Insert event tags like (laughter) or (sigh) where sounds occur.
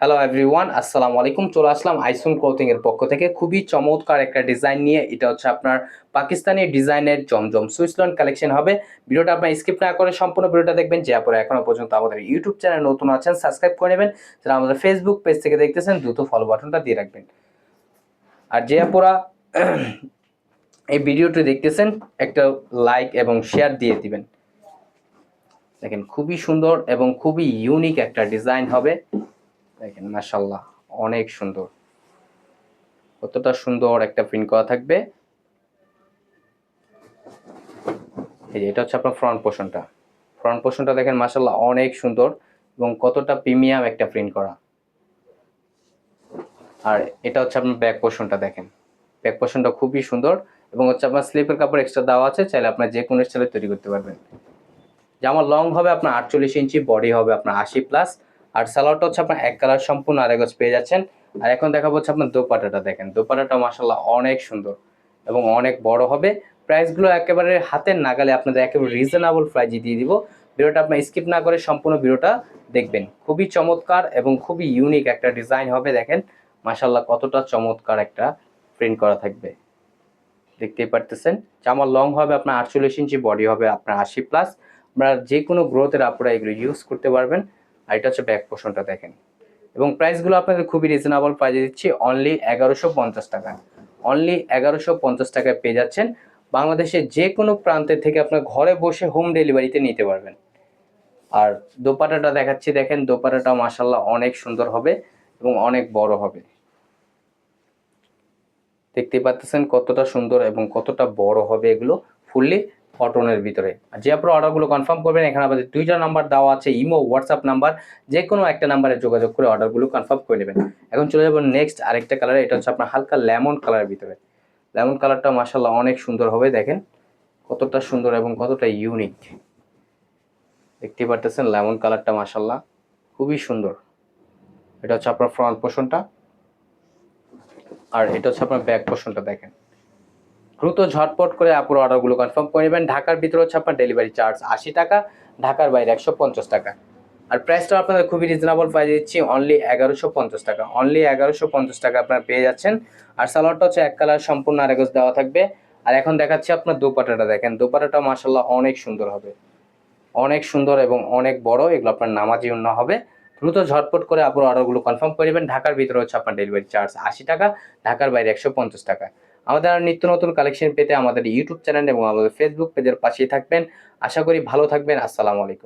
Hello everyone আসসালামু আলাইকুম চলে আসলাম আইসুন ক্লোথিং এর পক্ষ থেকে। খুবই চমৎকার একটা ডিজাইন নিয়ে। এটা হচ্ছে আপনার পাকিস্তানি ডিজাইনের জমজম সুইসল্যান্ড কালেকশন হবে। ভিডিওটা আপনার স্কিপ না করে সম্পূর্ণ ভিডিওটা দেখবেন। যে আপনারা এখনও পর্যন্ত আমাদের ইউটিউব চ্যানেল নতুন আছেন সাবস্ক্রাইব করে নেবেন। যারা আমাদের ফেসবুক পেজ থেকে দেখতেছেন, দ্রুত ফলো বাটনটা দিয়ে রাখবেন। আর যে আপুরা (clears throat) এই ভিডিওটি দেখতেছেন, একটা লাইক এবং শেয়ার দিয়ে দিবেন। দেখেন, খুবই সুন্দর এবং খুবই ইউনিক একটা ডিজাইন হবে। দেখেন মাশাল্লাহ অনেক সুন্দর। কতটা সুন্দর একটা প্রিন্ট করা থাকবে। এই যে, এটা হচ্ছে আপনার ফ্রন্ট পোর্শনটা ফ্রন্ট পোর্শনটা দেখেন মাশাল্লাহ অনেক সুন্দর এবং কতটা প্রিমিয়াম একটা প্রিন্ট করা। আর এটা হচ্ছে আপনার ব্যাক পোর্শনটা দেখেন। ব্যাক পোর্শনটা খুবই সুন্দর এবং হচ্ছে আপনার স্লিপের কাপড় এক্সট্রা দেওয়া আছে, চাইলে আপনার যে কোনো স্টাইলে তৈরি করতে পারবেন। জামা লং হবে আপনার আটচল্লিশ ইঞ্চি বডি হবে আপনার আশি প্লাস আর সালোয়ারটা হচ্ছে আপনার এক কালার সম্পূর্ণ আড়াই গজ পেয়ে যাচ্ছেন। আর এখন দেখাবো হচ্ছে আপনার দোপাটাটা দেখেন। দোপাটাটা মাসাল্লাহ অনেক সুন্দর এবং অনেক বড় হবে। প্রাইসগুলো একেবারে হাতের নাগালে আপনাদের একেবারে রিজনেবল প্রাইজে দিয়ে দিব। ভিডিওটা আপনার স্কিপ না করে সম্পূর্ণ ভিডিওটা দেখবেন। খুবই চমৎকার এবং খুবই ইউনিক একটা ডিজাইন হবে দেখেন। মাসাল্লাহ কতটা চমৎকার একটা প্রিন্ট করা থাকবে। দেখতেই পারতেছেন? জামার লং হবে, আপনার আটচল্লিশ ইঞ্চি বডি হবে, আপনার আশি প্লাস আপনারা যে কোনো গ্রোথের আপনারা এগুলো ইউজ করতে পারবেন। আর এটা হচ্ছে ব্যাক পোর্শনটা দেখেন। এবং প্রাইসগুলো আপনাদের খুবই রিজনেবল প্রাইজে দিচ্ছি অনলি এগারোশো পঞ্চাশ টাকা। অনলি এগারোশো পঞ্চাশ টাকায় পেয়ে যাচ্ছেন। বাংলাদেশের যে কোনো প্রান্তের থেকে আপনার ঘরে বসে হোম ডেলিভারিতে নিতে পারবেন। আর দোপাটাটা দেখাচ্ছি, দেখেন দোপাটাটা মাসাল্লাহ অনেক সুন্দর হবে এবং অনেক বড় হবে। দেখতে পাচ্ছেন কতটা সুন্দর এবং কতটা বড় হবে এগুলো। ফুললি কটনের ভিতরে। আর যে আপনার অর্ডারগুলো কনফার্ম করবেন, এখানে আমাদের দুইটা নাম্বার দেওয়া আছে ইমো হোয়াটসঅ্যাপ নাম্বার যে কোনো একটা নাম্বারে যোগাযোগ করে অর্ডারগুলো কনফার্ম করে নেবেন। এখন চলে যাব নেক্সট আরেকটা কালার এটা হচ্ছে আপনার হালকা লেমন কালারের ভিতরে। লেমন কালারটা মাসাল্লাহ অনেক সুন্দর হবে, দেখেন। কতটা সুন্দর এবং কতটা ইউনিক দেখতে পারতেছেন লেমন কালারটা মাসাল্লাহ খুবই সুন্দর। এটা হচ্ছে আপনার ফ্রন্ট পোর্শনটা আর এটা হচ্ছে আপনার ব্যাক পোর্শনটা দেখেন। দ্রুত ঝটপট করে আপুর অর্ডারগুলো কনফার্ম করে নেবেন। ঢাকার ভিতরে হচ্ছে আপনার ডেলিভারি চার্জ আশি টাকা, ঢাকার বাইরে একশো পঞ্চাশ টাকা। আর প্রাইসটা আপনাদের খুবই রিজনেবল প্রাইস দিচ্ছি অনলি এগারোশো পঞ্চাশ টাকা। অনলি এগারোশো পঞ্চাশ টাকা আপনারা পেয়ে যাচ্ছেন। আর সালোয়ারটা হচ্ছে এক কালার সম্পূর্ণ আরেগজ দেওয়া থাকবে। আর এখন দেখাচ্ছি আপনার দোপাটাটা দেখেন। দোপাটাটা মাসাল্লাহ অনেক সুন্দর হবে। অনেক সুন্দর এবং অনেক বড়, এগুলো আপনার নামাজি অন্য হবে। দ্রুত ঝটপট করে আপনার অর্ডারগুলো কনফার্ম করে নেবেন। ঢাকার ভিতরে হচ্ছে আপনার ডেলিভারি চার্জ আশি টাকা, ঢাকার বাইরে একশো পঞ্চাশ টাকা। আমাদের আর নিত্য নতুন কালেকশন পেতে আমাদের ইউটিউব চ্যানেল এবং আমাদের ফেসবুক পেজের পাশেই থাকবেন। আশা করি ভালো থাকবেন। আসসালামু আলাইকুম।